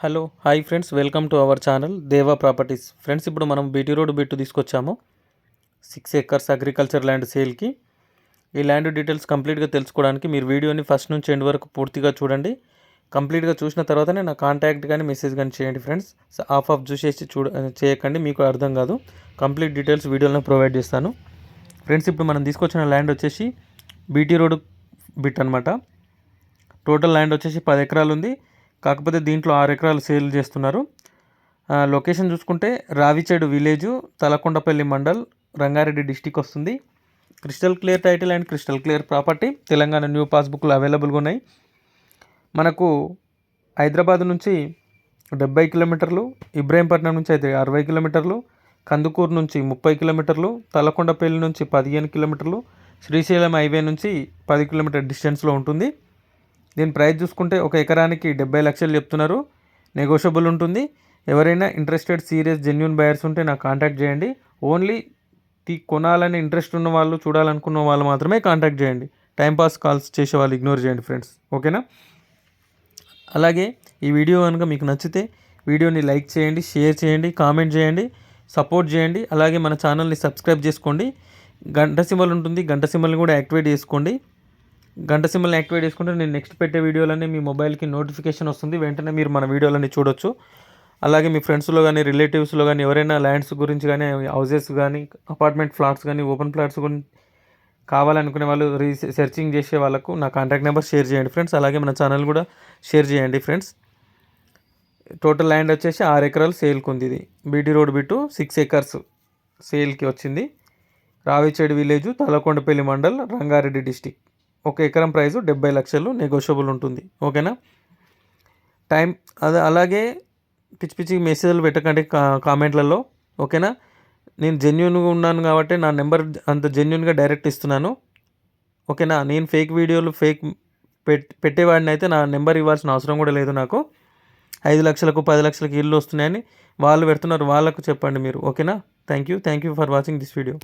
Hello hi friends welcome to our channel Deva properties. Friends ఇప్పుడు మనం BT road bit తీసుకొచ్చాము. Six acres agriculture land సేల్కి. ఈ land details కంప్లీట్గా తెలుసుకోవడానికి మీరు వీడియోని ఫస్ట్ నుంచి ఎండ్ వరకు పూర్తిగా చూడండి. కంప్లీట్గా చూసిన తర్వాతనే నా కాంటాక్ట్ కానీ మెసేజ్ కానీ చేయండి ఫ్రెండ్స్. ఆఫ్ ఆఫ్ చూసేసి చూడ చేయకండి మీకు అర్థం కాదు. కంప్లీట్ డీటెయిల్స్ వీడియోలో ప్రొవైడ్ చేస్తాను. ఫ్రెండ్స్ ఇప్పుడు మనం తీసుకొచ్చిన ల్యాండ్ వచ్చేసి బీటీ రోడ్ బిట్ అనమాట టోటల్ ల్యాండ్ వచ్చేసి పది ఎకరాలు ఉంది కాకపోతే దీంట్లో ఆరు ఎకరాలు సేల్ చేస్తున్నారు. లొకేషన్ చూసుకుంటే రావిచేడు విలేజు తలకొండపల్లి మండల్ రంగారెడ్డి డిస్టిక్ వస్తుంది. Crystal clear title and crystal clear property Telangana new పాస్బుక్లు అవైలబుల్గా ఉన్నాయి. మనకు హైదరాబాద్ నుంచి డెబ్బై కిలోమీటర్లు ఇబ్రాహీంపట్నం నుంచి అయితే అరవై కిలోమీటర్లు కందుకూరు నుంచి ముప్పై కిలోమీటర్లు తలకొండపల్లి నుంచి పదిహేను కిలోమీటర్లు శ్రీశైలం హైవే నుంచి పది కిలోమీటర్ డిస్టెన్స్లో ఉంటుంది. దీని ప్రైస్ చూసుకుంటే ఒక ఎకరానికి డెబ్బై లక్షలు చెప్తున్నారు. నెగోషియబుల్ ఉంటుంది. ఎవరైనా ఇంట్రెస్టెడ్ సీరియస్ జెన్యున్ బయర్స్ ఉంటే నాకు కాంటాక్ట్ చేయండి. ఓన్లీ తీ కొనాలని ఇంట్రెస్ట్ ఉన్న వాళ్ళు చూడాలనుకున్న వాళ్ళు మాత్రమే కాంటాక్ట్ చేయండి. టైంపాస్ కాల్స్ చేసే వాళ్ళు ఇగ్నోర్ చేయండి ఫ్రెండ్స్ ఓకేనా అలాగే ఈ వీడియో కనుక మీకు నచ్చితే వీడియోని లైక్ చేయండి షేర్ చేయండి కామెంట్ చేయండి సపోర్ట్ చేయండి. అలాగే మన ఛానల్ని సబ్స్క్రైబ్ చేసుకోండి. గంట సింబల్ ఉంటుంది. గంట సింబల్ని కూడా యాక్టివేట్ చేసుకోండి. గంట సింబల్ని యాక్టివేట్ చేసుకుంటే నేను నెక్స్ట్ పెట్టే వీడియోలన్నీ మీ మొబైల్కి నోటిఫికేషన్ వస్తుంది. వెంటనే మీరు మన వీడియోలన్నీ చూడొచ్చు. అలాగే మీ ఫ్రెండ్స్లో కానీ రిలేటివ్స్లో కానీ ఎవరైనా ల్యాండ్స్ గురించి కానీ హౌజెస్ కానీ అపార్ట్మెంట్ ఫ్లాట్స్ కానీ ఓపెన్ ఫ్లాట్స్ గురించి కావాలనుకునే వాళ్ళు రీ సెర్చింగ్ చేసే వాళ్ళకు నా కాంటాక్ట్ నెంబర్ షేర్ చేయండి ఫ్రెండ్స్ అలాగే మన ఛానల్ కూడా షేర్ చేయండి ఫ్రెండ్స్ టోటల్ ల్యాండ్ వచ్చేసి ఆరు ఎకరాలు సేల్కి ఉంది ఇది. BT road bit six acres సేల్కి వచ్చింది. రావిచేడు విలేజ్ తలకొండపల్లి మండల్ రంగారెడ్డి డిస్టిక్ ఒక ఎకరం ప్రైస్ డెబ్బై లక్షలు నెగోషియబుల్ ఉంటుంది. ఓకేనా? టైం అది అలాగే పిచ్చి పిచ్చి మెసేజ్లు పెట్టకండి కా కామెంట్లలో. ఓకేనా? నేను జెన్యున్గా ఉన్నాను కాబట్టి నా నెంబర్ అంత జెన్యున్గా డైరెక్ట్ ఇస్తున్నాను. ఓకేనా? నేను ఫేక్ వీడియోలు ఫేక్ పెట్ పెట్టేవాడిని అయితే నా నెంబర్ ఇవ్వాల్సిన అవసరం కూడా లేదు నాకు. ఐదు లక్షలకు పది లక్షలకు ఇల్లు వస్తున్నాయని వాళ్ళు పెడుతున్నారు. వాళ్ళకు చెప్పండి మీరు. ఓకేనా? Thank you thank you for watching this video.